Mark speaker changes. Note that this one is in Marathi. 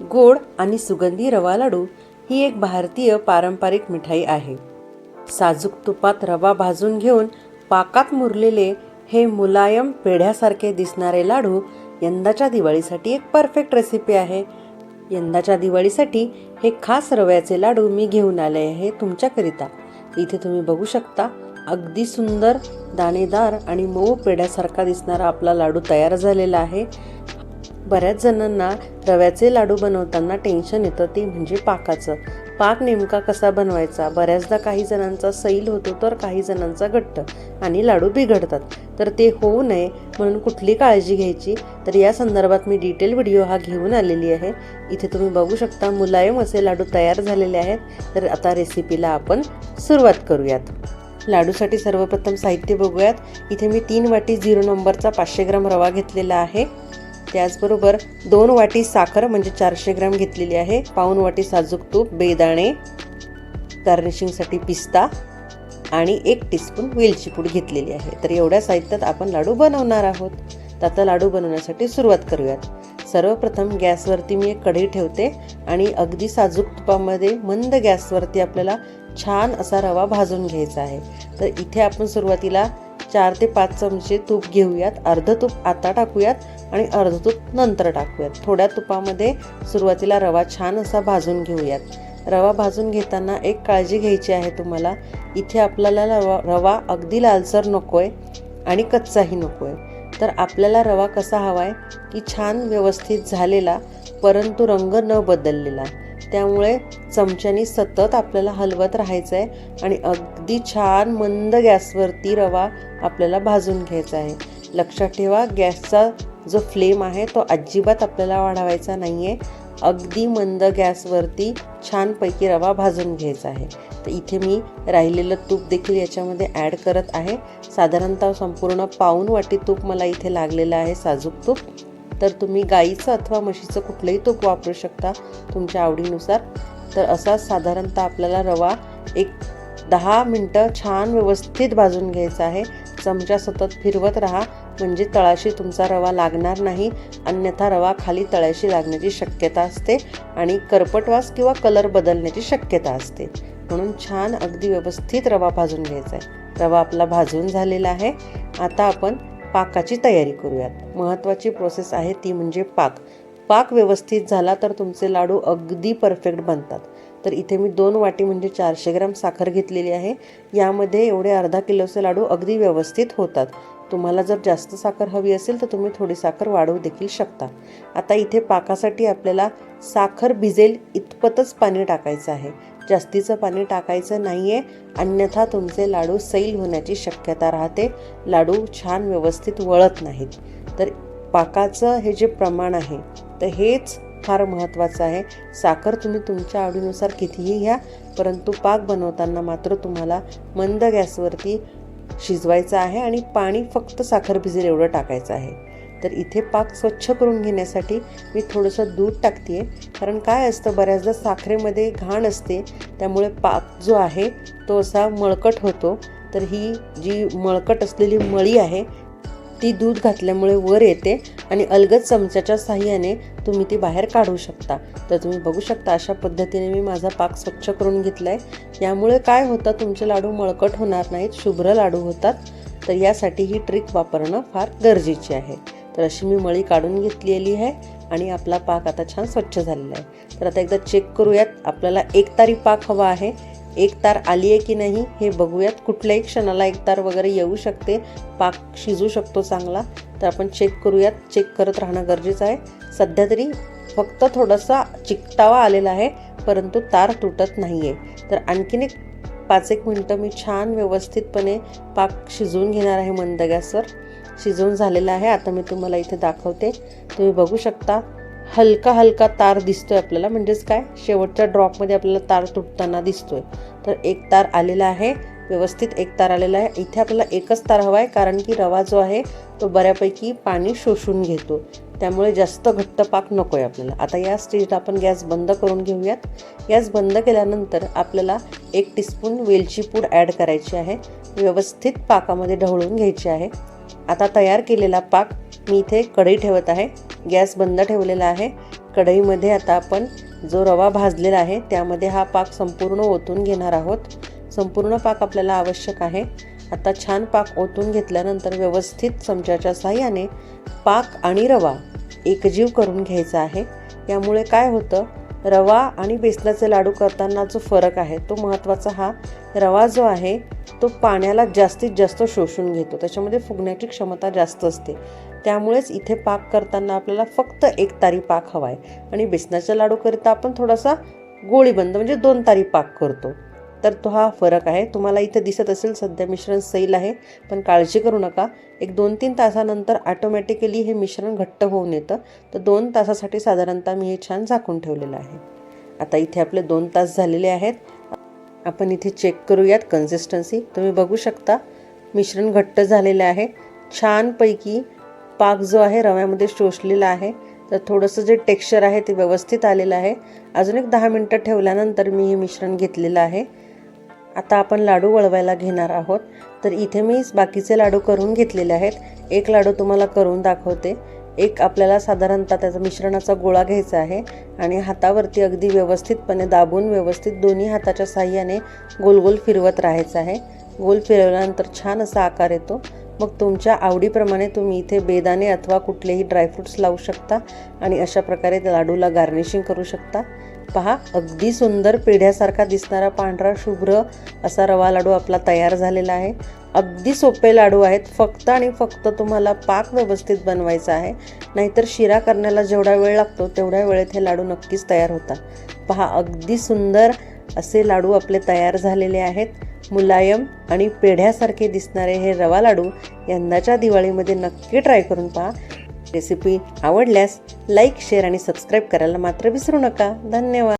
Speaker 1: गोड आणि सुगंधी रवा लाडू ही एक भारतीय पारंपरिक मिठाई आहे. साजूक तुपात रवा भाजून घेऊन पाकात मुरलेले हे मुलायम पेढ्यासारखे दिसणारे लाडू यंदाच्या दिवाळीसाठी एक परफेक्ट रेसिपी आहे. यंदाच्या दिवाळीसाठी हे खास रव्याचे लाडू मी घेऊन आले आहे तुमच्याकरिता. इथे तुम्ही बघू शकता अगदी सुंदर दाणेदार आणि मऊ पेढ्यासारखा दिसणारा आपला लाडू तयार झालेला आहे. बऱ्याच जणांना रव्याचे लाडू बनवताना टेन्शन येतं ते म्हणजे पाकाचं. पाक नेमका कसा बनवायचा? बऱ्याचदा काही जणांचा सैल होतो तर काही जणांचा घट्ट आणि लाडू बिघडतात. तर ते होऊ नये म्हणून कुठली काळजी घ्यायची? तर या संदर्भात मी डिटेल व्हिडिओ हा घेऊन आलेली आहे. इथे तुम्ही बघू शकता मुलायम असे लाडू तयार झालेले आहेत. तर आता रेसिपीला आपण सुरुवात करूयात. लाडूसाठी सर्वप्रथम साहित्य बघूयात. इथे मी तीन वाटी झिरो नंबरचा पाचशे ग्राम रवा घेतलेला आहे. त्याचबरोबर दोन वाटी साखर म्हणजे चारशे ग्राम घेतलेली आहे. पाऊन वाटी साजूक तूप बेदाणे गार्निशिंगसाठी पिस्ता आणि एक टीस्पून वेलची पूड घेतलेली आहे. तर एवढ्या साहित्यात आपण लाडू बनवणार आहोत. तर आता लाडू बनवण्यासाठी सुरुवात करूयात. सर्वप्रथम गॅसवरती मी एक कढई ठेवते आणि अगदी साजूक तुपामध्ये मंद गॅसवरती आपल्याला छान असा रवा भाजून घ्यायचा आहे. तर इथे आपण सुरुवातीला चार ते पाच चमचे तूप घेऊयात. अर्ध तूप आता टाकूयात आणि अर्ध तूप नंतर टाकूयात. थोड्या तुपामध्ये सुरुवातीला रवा छान असा भाजून घेऊयात. रवा भाजून घेताना एक काळजी घ्यायची आहे तुम्हाला. इथे आपल्याला रवा रवा अगदी लालसर नको आहे आणि कच्चाही नको आहे तर आपल्याला रवा कसा हवा आहे की छान व्यवस्थित झालेला परंतु रंग न बदललेला. त्यामुळे चमच्यानी सतत आपल्याला हलवत राहायचं आहे आणि अगदी छान मंद गॅसवरती रवा आपल्याला भाजून घ्यायचा आहे. लक्षात ठेवा गॅसचा जो फ्लेम आहे तो अजिबात आपल्याला वाढवायचा नाही आहे अगदी मंद गॅसवरती छानपैकी रवा भाजून घ्यायचा आहे. तर इथे मी राहिलेलं तूप देखील याच्यामध्ये ॲड करत आहे. साधारणतः संपूर्ण पाऊन वाटी तूप मला इथे लागलेलं आहे साजूक तूप. तर तुम्ही गाईचं अथवा म्हशीचं कुठलंही तूप वापरू शकता तुमच्या आवडीनुसार. तर असा साधारणतः आपल्याला रवा एक दहा मिनटं छान व्यवस्थित भाजून घ्यायचा आहे. चमचा सतत फिरवत राहा म्हणजे तळाशी तुमचा रवा लागणार नाही. अन्यथा रवा खाली तळाशी लागण्याची शक्यता असते आणि करपटवास किंवा कलर बदलण्याची शक्यता असते. म्हणून छान अगदी व्यवस्थित रवा भाजून घ्यायचा आहे. रवा आपला भाजून झालेला आहे. आता आपण पाकाची तयारी करूयात. महत्त्वाची प्रोसेस आहे ती म्हणजे पाक. पाक व्यवस्थित झाला तर तुमचे लाडू अगदी परफेक्ट बनतात. तर इथे मी दोन वाटी म्हणजे चारशे ग्राम साखर घेतलेली आहे. यामध्ये एवढे अर्धा किलोचे लाडू अगदी व्यवस्थित होतात. तुम्हाला जर जास्त साखर हवी असेल तर तुम्ही थोडी साखर वाढवू देखील शकता. आता इथे पाकासाठी आपल्याला साखर भिजेल इतपतच पाणी टाकायचं आहे. जास्तीचं पाणी टाकायचं नाही आहे अन्यथा तुमचे लाडू सैल होण्याची शक्यता राहते. लाडू छान व्यवस्थित वळत नाहीत. तर पाकाचं हे जे प्रमाण आहे तर हेच फार महत्त्वाचं आहे. साखर तुम्ही तुमच्या आवडीनुसार कितीही घ्या परंतु पाक बनवताना मात्र तुम्हाला मंद गॅसवरती शिजवायचं आहे आणि पाणी फक्त साखर भिजेल एवढं टाकायचं आहे. तर इथे पाक स्वच्छ करून घेण्यासाठी मी थोडंसं दूध टाकते आहे कारण काय असतं बऱ्याचदा साखरेमध्ये घाण असते त्यामुळे पाक जो आहे तो असा मळकट होतो. तर ही जी मळकट असलेली मळी आहे ती दूध घातल्यामुळे वर येते आणि अलगद चमच्याच्या साह्याने तुम्ही ती बाहेर काढू शकता. तर तुम्ही बघू शकता अशा पद्धतीने मी माझा पाक स्वच्छ करून घेतला आहे यामुळे काय होतं तुमचे लाडू मळकट होणार नाहीत शुभ्र लाडू होतात. तर यासाठी ही ट्रिक वापरणं फार गरजेची आहे. तर अशी मी मळी काढून घेतलेली आहे आणि आपला पाक आता छान स्वच्छ झालेला आहे. तर आता एकदा चेक करूयात आपल्याला एक तारी पाक हवा आहे. एक तार आली आहे की नाही हे बघूयात. कुठल्याही क्षणाला एक तार वगैरे येऊ शकते. पाक शिजू शकतो चांगला. तर आपण चेक करूयात. चेक करत राहणं गरजेचं आहे. सध्या तरी फक्त थोडासा चिकटावा आलेला आहे परंतु तार तुटत नाही आहे तर आणखीन एक पाच एक मिनटं मी छान व्यवस्थितपणे पाक शिजवून घेणार आहे मंद गॅसवर. शिजवून झालेला आहे. आता मी तुम्हाला इथे दाखवते. तुम्ही बघू शकता हलका हलका तार दिसतोय आपल्याला. म्हणजेच काय? शेवटच्या ड्रॉपमध्ये आपल्याला तार तुटताना दिसतोय. तर एक तार आलेला आहे. व्यवस्थित एक तार आलेला आहे. इथे आपल्याला एकच तार हवा आहे कारण की रवा जो आहे तो बऱ्यापैकी पाणी शोषून घेतो. त्यामुळे जास्त घट्ट पाक नको आहे आपल्याला. आता या स्टेजला आपण गॅस बंद करून घेऊयात. गॅस बंद केल्यानंतर आपल्याला एक टीस्पून वेलची पूड ॲड करायची आहे. व्यवस्थित पाकामध्ये ढवळून घ्यायची आहे. आता तयार केलेला पाक मी इथे कढई ठेवत आहे. गॅस बंद ठेवलेला आहे. कढईमध्ये आता आपण जो रवा भाजलेला आहे त्यामध्ये हा पाक संपूर्ण ओतून घेणार आहोत. संपूर्ण पाक आपल्याला आवश्यक आहे. आता छान पाक ओतून घेतल्यानंतर व्यवस्थित चमच्याच्या साह्याने पाक आणि रवा एकजीव करून घ्यायचा आहे. यामुळे काय होतं? रवा आणि बेसनाचे लाडू करताना जो फरक आहे तो महत्त्वाचा हा रवा जो आहे तो पाण्याला जास्तीत जास्त शोषून घेतो. त्याच्यामध्ये फुगण्याची क्षमता जास्त असते. त्यामुळेच इथे पाक करताना आपल्याला फक्त एक तारी पाक हवा आहे आणि बेसनाच्या लाडूकरिता आपण थोडासा गोळीबंद म्हणजे दोन तारी पाक करतो. तर तो हा फरक आहे. तुम्हाला इथे दिसत असेल सध्या मिश्रण सैल आहे पण काळजी करू नका. एक दोन तीन तासानंतर ॲटोमॅटिकली हे मिश्रण घट्ट होऊन येतं. तर दोन तासासाठी साधारणतः मी हे छान झाकून ठेवलेलं आहे. आता इथे आपले दोन तास झालेले आहेत. आपण इथे चेक करूयात कन्सिस्टन्सी तुम्ही बघू शकता मिश्रण घट्ट झालेलं आहे. छानपैकी पाक जो आहे रव्यामध्ये शोषलेला आहे. तर थोडंसं जे टेक्स्चर आहे ते व्यवस्थित आलेलं आहे. अजून एक दहा मिनटं ठेवल्यानंतर मी हे मिश्रण घेतलेलं आहे. आता आपण लाडू वळवायला घेणार आहोत. तर इथे मी बाकीचे लाडू करून घेतलेले आहेत. एक लाडू तुम्हाला करून दाखवते. एक आपल्याला साधारणतः त्याचा मिश्रणाचा गोळा घ्यायचा आहे आणि हातावरती अगदी व्यवस्थितपणे दाबून व्यवस्थित दोन्ही हाताच्या साह्याने गोल गोल फिरवत राहायचं आहे. गोल फिरवल्यानंतर छान असा आकार येतो. मग तुमच्या आवडीप्रमाणे तुम्ही इथे बेदाणे अथवा कुठलेही ड्रायफ्रूट्स लावू शकता आणि अशा प्रकारे त्या लाडूला गार्निशिंग करू शकता. पहा अगदी सुंदर पेढ्यासारखा दिसणारा पांढरा शुभ्र असा रवा लाडू आपला तयार झालेला आहे. अगदी सोपे लाडू आहेत. फक्त आणि फक्त तुम्हाला पाक व्यवस्थित बनवायचा आहे. नाहीतर शिरा करण्याला जेवढा वेळ लागतो तेवढ्या वेळेत हे लाडू नक्कीच तयार होतात. पहा अगदी सुंदर असे लाडू आपले तयार झालेले आहेत. मुलायम आणि पेढ्यासारखे दिसणारे हे रवा लाडू यंदाच्या दिवाळीमध्ये नक्की ट्राय करून पहा. रेसिपी आवडल्यास लाईक शेअर आणि सबस्क्राईब करायला मात्र विसरू नका. धन्यवाद.